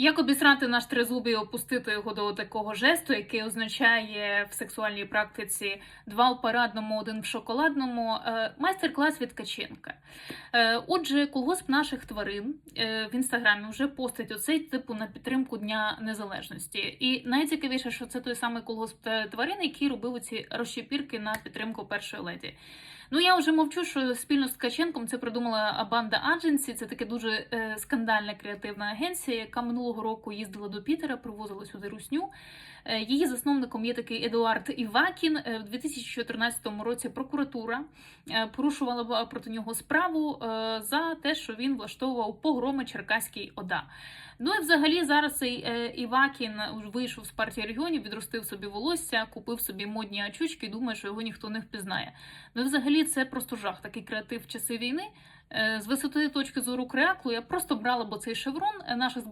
Як обісрати наш тризуб і опустити його до такого жесту, який означає в сексуальній практиці два в парадному, один в шоколадному. Е, Майстер-клас від Каченка. Е, Отже, колгосп наших тварин е, в інстаграмі вже постить оцей типу на підтримку Дня Незалежності. І найцікавіше, що це той самий колгосп тварин, який робив ці розщепірки на підтримку першої леді. Ну я вже мовчу, що спільно з Ткаченком це придумала банда Адженсі. Це таке дуже скандальна креативна агенція, яка минулого року їздила до Пітера, привозила сюди русню. Е, її засновником є такий Едуард Івакін. Е, в 2014 році прокуратура е, порушувала проти нього справу за те, що він влаштовував погроми Черкаській ОДА. Ну і взагалі зараз цей Івакін вийшов з партії регіонів, відростив собі волосся, купив собі модні очучки і думає, що його ніхто не впізнає. Ну, і взагалі, це просто жах. Такий креатив в часи війни. З висоти точки зору креаклу я просто брала б цей шеврон наших